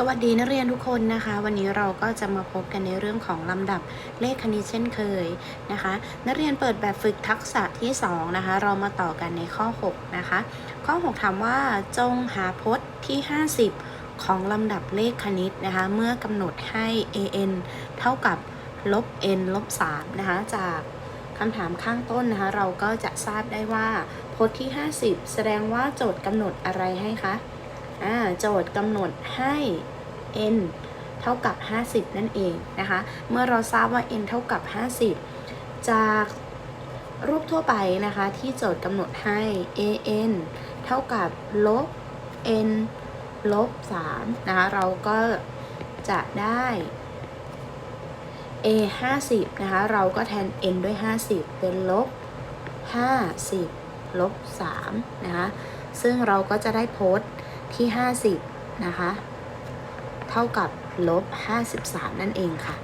สวัสดีนักเรียนทุกคนนะคะ วันนี้เราก็จะมาพบกันในเรื่องของลำดับเลขคณิตเช่นเคยนะคะ นักเรียนเปิดแบบฝึกทักษะที่ 2 นะคะ เรามาต่อกันในข้อ 6 นะคะ ข้อ 6 ถามว่าจงหาพจน์ที่ 50 ของลำดับเลขคณิตนะคะ เมื่อกำหนดให้ an เท่ากับลบ n ลบ3นะคะ จากคำถามข้างต้นนะคะ เราก็จะทราบได้ว่าพจน์ที่ 50 แสดงว่าโจทย์กำหนดอะไรให้คะ อ่าโจทย์กำหนดให้ n เท่ากับ 50 นั่นเองนะคะ เมื่อเราทราบว่า n เท่ากับ 50 จากรูปทั่วไปนะคะ ที่โจทย์กำหนดให้ an เท่ากับลบ n ลบ3นะคะ เราก็จะได้ a 50นะคะ เราก็แทน n ด้วย 50 เป็นลบ 50 ลบ3นะคะ ซึ่งเราก็จะได้โพสต์ ที่ 50 นะคะ เท่ากับลบ 53 นั่นเองค่ะ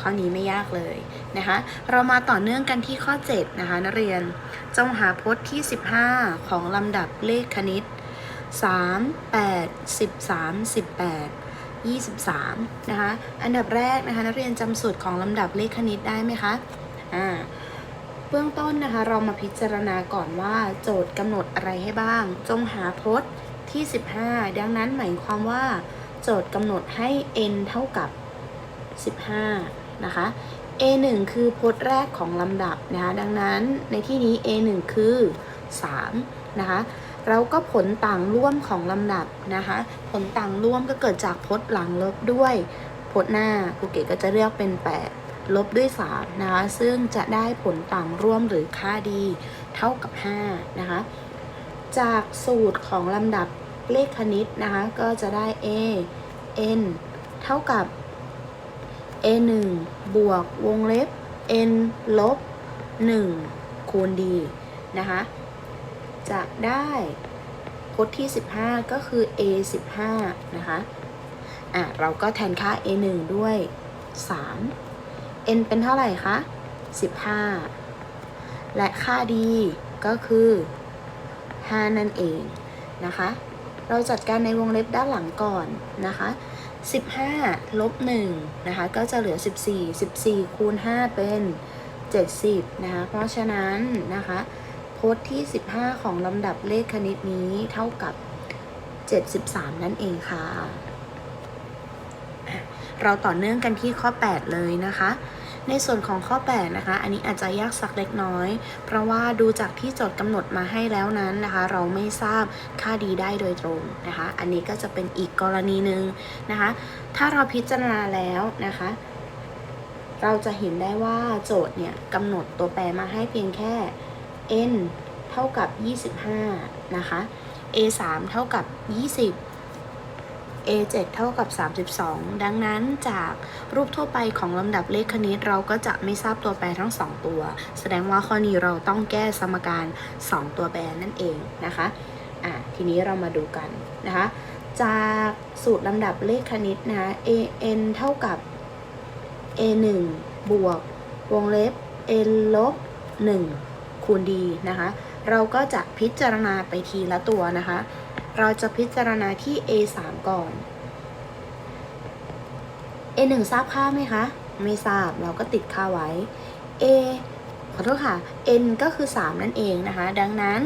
ข้อนี้ไม่ยากเลยนะคะ เรามาต่อเนื่องกันที่ข้อ 7 นะคะ นักเรียน จงหาพจน์ที่ 15 ของลำดับเลขคณิต 3 8 13 18 23 นะคะ อันดับแรกนะคะ นักเรียนจำสูตรของลำดับเลขคณิตได้ไหมคะ อ่า เบื้องต้นนะคะเรามาพิจารณาก่อนว่าโจทย์กำหนดอะไรให้บ้าง จงหาพจน์ที่ 15 ดังนั้นหมายความว่า โจทย์กำหนดให้ n เท่ากับ 15 นะคะ a 1คือพจน์แรกของลำดับนะคะดังนั้นในที่นี้ a 1คือ 3 นะคะเราก็ผลต่างร่วมของลำดับนะคะ ผลต่างร่วมก็เกิดจากพจน์หลังลบด้วยพจน์หน้าครูเกตก็จะเรียกเป็น 8 ลบด้วย 3 นะคะ ซึ่งจะได้ผลต่างร่วมหรือค่าดีเท่ากับ 5 นะคะ จากสูตรของลำดับเลขคณิตนะคะ ก็จะได้ a n เท่ากับ a 1บวกวงเล็บ n ลบ 1 คูณ d นะคะ จะได้พจน์ที่ 15 ก็คือ a 15นะคะ อะ เราก็แทนค่า a 1ด้วย 3 n เป็นเท่าไหร่คะ15 และค่า d ก็คือ 5 นั่นเองนะคะ เราจัดการในวงเล็บด้านหลังก่อนนะคะ15ลบ1นะคะ ก็จะเหลือ 14 14 คูณ 5 เป็น 70 นะคะ เพราะฉะนั้นนะคะ พจน์ที่ 15 ของลำดับเลขคณิตนี้เท่ากับ 73 นั่นเองค่ะอะเราต่อเนื่องกันที่ข้อ 8 เลยนะคะ ในส่วนของข้อ 8 นะคะ อันนี้อาจจะยากสักเล็กน้อย เพราะว่าดูจากที่โจทย์กำหนดมาให้แล้วนั้นนะคะ เราไม่ทราบค่าดีได้โดยตรงนะคะ อันนี้ก็จะเป็นอีกกรณีหนึ่งนะคะ ถ้าเราพิจารณาแล้วนะคะ เราจะเห็นได้ว่าโจทย์เนี่ยกำหนดตัวแปรมาให้เพียงแค่ n เท่ากับ 25 นะคะ a 3เท่ากับ 20 a 7 เท่ากับ 32 ดังนั้นจากรูปทั่วไปของลำดับเลขคณิต เราก็จะไม่ทราบตัวแปรทั้ง 2 ตัว แสดงว่าข้อนี้เราต้องแก้สมการ 2 ตัวแปรนั่นเองนะคะอะทีนี้เรามาดูกันนะคะ จากสูตรลำดับเลขคณิตนะ a n เท่ากับ a 1 บวก วงเล็บ n ลบ 1 คูณ d นะคะ เราก็จะพิจารณาไปทีละตัวนะคะ เราจะพิจารณาที่ a 3 ก่อน a 1 ทราบค่าไหมคะ ไม่ทราบเราก็ติดค่าไว้ a ขอโทษค่ะ n ก็คือ 3 นั่นเองนะคะ ดังนั้น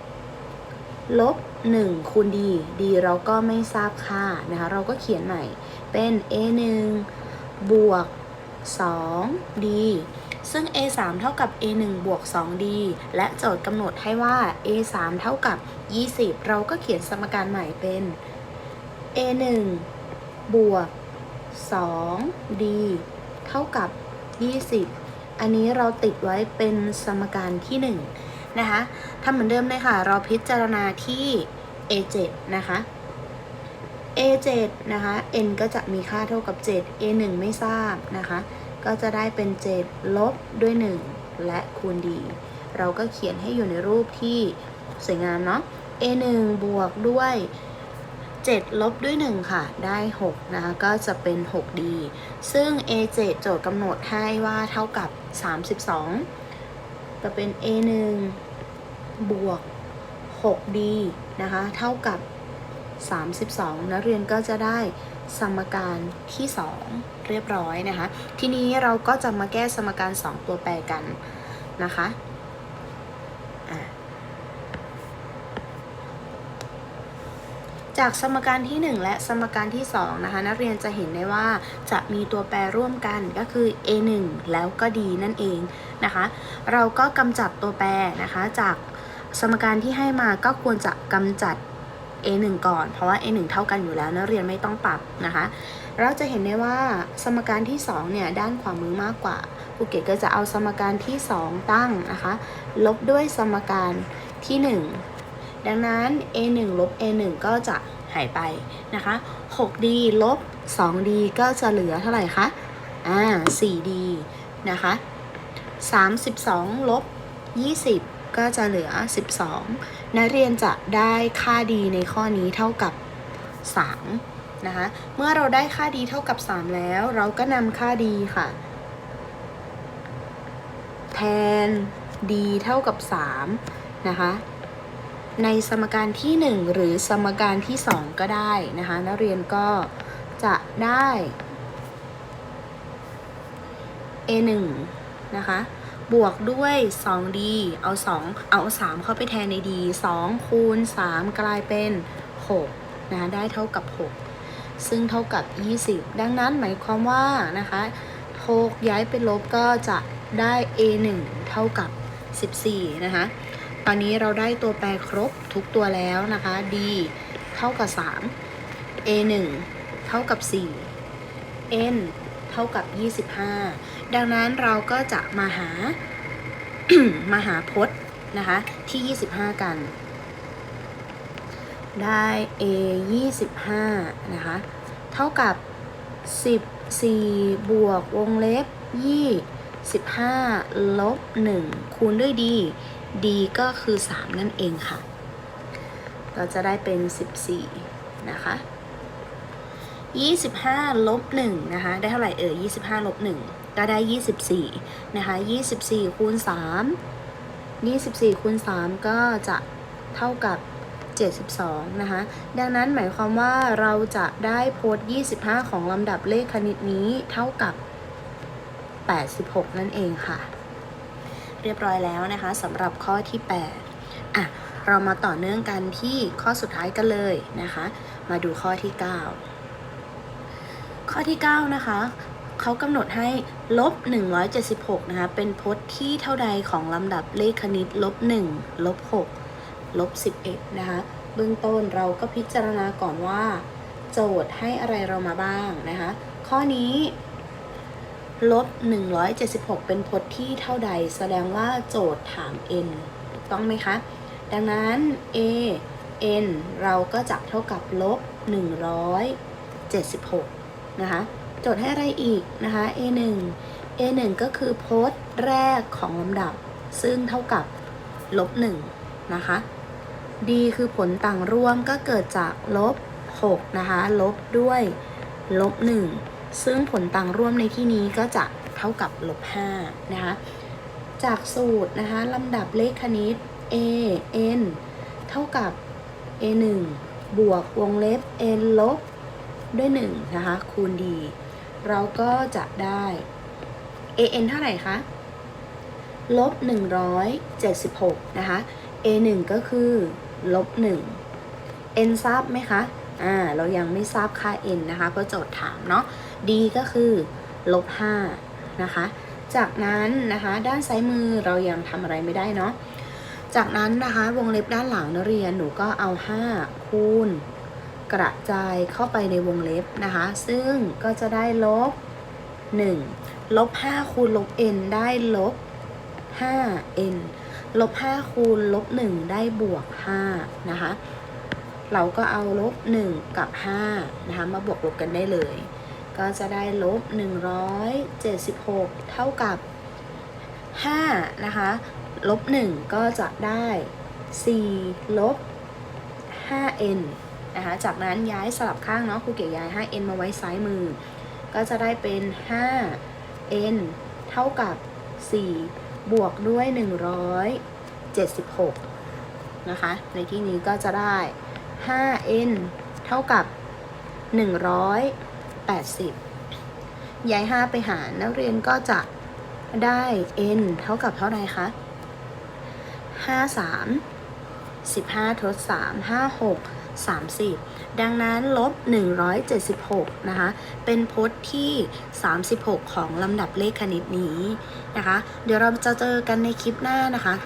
3 ลบ 1 คูณ d d เราก็ไม่ทราบค่านะคะ เราก็เขียนใหม่เป็น a 1 บวก 2d ซึ่ง a 3เท่ากับ a 1บวก 2d และโจทย์กำหนดให้ว่า a 3เท่ากับ 20 เราก็เขียนสมการใหม่เป็น a 1บวก 2d เท่ากับ 20 อันนี้เราติดไว้เป็นสมการที่ 1 นะคะทำเหมือนเดิมเลยค่ะ เราพิจารณาที่ a 7นะคะ a 7นะคะ n ก็จะมีค่าเท่ากับ 7 a 1ไม่ทราบนะคะ ก็จะได้เป็น7ลบด้วย 1 และคูณ d เราก็เขียนให้อยู่ในรูปที่สวยงามเนาะ a 1บวกด้วย 7 ลบด้วย 1 ค่ะ ได้ 6 นะคะ ก็จะเป็น 6d ซึ่ง a 7โจทย์กำหนดให้ว่าเท่ากับ 32 จะเป็น a 1บวก 6d นะคะ เท่ากับ 32 นักเรียนก็จะได้ สมการที่ 2 เรียบร้อยนะคะ ทีนี้เราก็จะมาแก้สมการ 2 ตัวแปรกันนะคะจากสมการที่ 1 และสมการที่2นะคะนักเรียนจะเห็นได้ว่าจะมีตัวแปรร่วมกันก็คือ a1 แล้วก็ d นั่นเองนะคะ เราก็กำจัดตัวแปรนะคะ จากสมการที่ให้มาก็ควรจะกำจัด a1 ก่อน เพราะว่า a1 เท่ากันอยู่แล้วนักเรียนไม่ต้องปรับนะคะ เราจะเห็นได้ว่าสมการที่ 2 เนี่ย ด้านขวามือมากกว่าครูเกดก็จะเอาสมการที่ 2 ตั้งนะคะ ลบด้วยสมการที่ 1 ดังนั้น a1 ลบ a1 ก็จะหายไปนะคะ 6d ลบ 2d ก็จะเหลือเท่าไหร่คะ อ่า 4d นะคะ 32 ลบ 20 ก็จะเหลือ 12 นักเรียนจะได้ค่าดีในข้อนี้เท่ากับ 3 นะคะ เมื่อเราได้ค่าดีเท่ากับ 3 แล้ว เราก็นำค่าดีค่ะ แทน d เท่ากับ 3 นะคะในสมการที่ 1 หรือสมการที่ 2 ก็ได้นะคะนักเรียนก็จะได้ a1 นะคะ บวกด้วย 2d เอา 2 เอา 3 เข้าไปแทนใน d 2 คูณ 3 กลายเป็น 6 นะคะได้เท่ากับ 6 ซึ่งเท่ากับ 20 ดังนั้นหมายความว่านะคะ6ย้ายเป็นลบก็จะได้ a1 เท่ากับ 14 นะคะ ตอนนี้เราได้ตัวแปรครบทุกตัวแล้วนะคะ d เท่ากับ 3 a1 เท่ากับ 4 n เท่ากับ 25 ดังนั้นเราก็จะมาหา มาหาพจน์นะคะ ที่ 25 กัน ได้ a 25 นะคะ เท่ากับ 14 บวกวงเล็บ 25 ลบ 1 คูณด้วย d d ก็คือ 3 นั่นเองค่ะ ก็จะได้เป็น 14 นะคะ 25ลบ1นะคะ ได้เท่าไหร่เอ่ย25ลบ1ก็ได้ 24 นะคะ 24คูณ3 24คูณ3ก็จะเท่ากับ 72 นะคะ ดังนั้นหมายความว่าเราจะได้โพสต์25 ของลำดับเลขคณิตนี้เท่ากับ 86 นั่นเองค่ะ เรียบร้อยแล้วนะคะสำหรับข้อที่ 8 อะ เรามาต่อเนื่องกันที่ข้อสุดท้ายกันเลยนะคะ มาดูข้อที่ 9 ข้อที่ 9 นะคะเขากำหนดให้ลบ 176 นะคะ เป็นพจน์ที่เท่าใดของลำดับเลขคณิตลบ 1 ลบ 6 ลบ 11 นะคะ เบื้องต้นเราก็พิจารณาก่อนว่า โจทย์ให้อะไรเรามาบ้างนะคะ ข้อนี้ลบ 176 เป็นพจน์ที่เท่าใด แสดงว่าโจทย์ถาม n ถูกต้องไหมคะ ดังนั้น a n เราก็จะเท่ากับลบ 176 นะคะจทย์ให้อะไรอีกนะคะ a 1 a 1 ก็คือโพจน์แรกของลำดับ ซึ่งเท่ากับลบ1นะคะ d คือผลต่างร่วมก็เกิดจากลบ6นะคะลบด้วยลบ1ซึ่งผลต่างร่วมในที่นี้ก็จะเท่ากับลบ5นะคะจากสูตรนะคะลำดับเลขคณิต a n เท่ากับ a 1บวกวงเล็บ n ลบ ด้วย 1 นะคะ คูณ d เราก็จะได้ a n เท่าไหร่คะลบ176 นะคะ a 1ก็คือลบ1 n ทราบไหมคะ อ่า เรายังไม่ทราบค่า n นะคะ เพราะโจทย์ถามเนาะ d ก็คือลบ5นะคะ จากนั้นนะคะ ด้านซ้ายมือเรายังทำอะไรไม่ได้เนาะ จากนั้นนะคะ วงเล็บด้านหลังนักเรียนหนูก็เอา 5 คูณ กระจายเข้าไปในวงเล็บนะคะ ซึ่งก็จะได้ลบ 1 ลบ 5 คูณลบ n ได้ลบ 5n ลบ 5 คูณลบ 1 ได้บวก 5 นะคะ เราก็เอาลบ 1 กับ 5 นะคะ มาบวกลบกันได้เลย ก็จะได้ลบ 176 เท่ากับ 5 นะคะ ลบ 1 ก็จะได้ 4 ลบ 5n นะคะ จากนั้นย้ายสลับข้างเนาะครูเก๋ย้าย 5n มาไว้ซ้ายมือ ก็จะได้เป็น 5n เท่ากับ 4 บวกด้วย 176 นะคะ ในที่นี้ก็จะได้ 5n เท่ากับ 180 ย้าย 5 ไปหารนักเรียนก็จะได้ n เท่ากับเท่าไหร่คะ 5 3 15 ทด 3 5 6 30 ดังนั้นลบ 176 นะคะ เป็นพจน์ที่ 36 ของลำดับเลขคณิตนี้นะคะ เดี๋ยวเราจะเจอกันในคลิปหน้านะคะ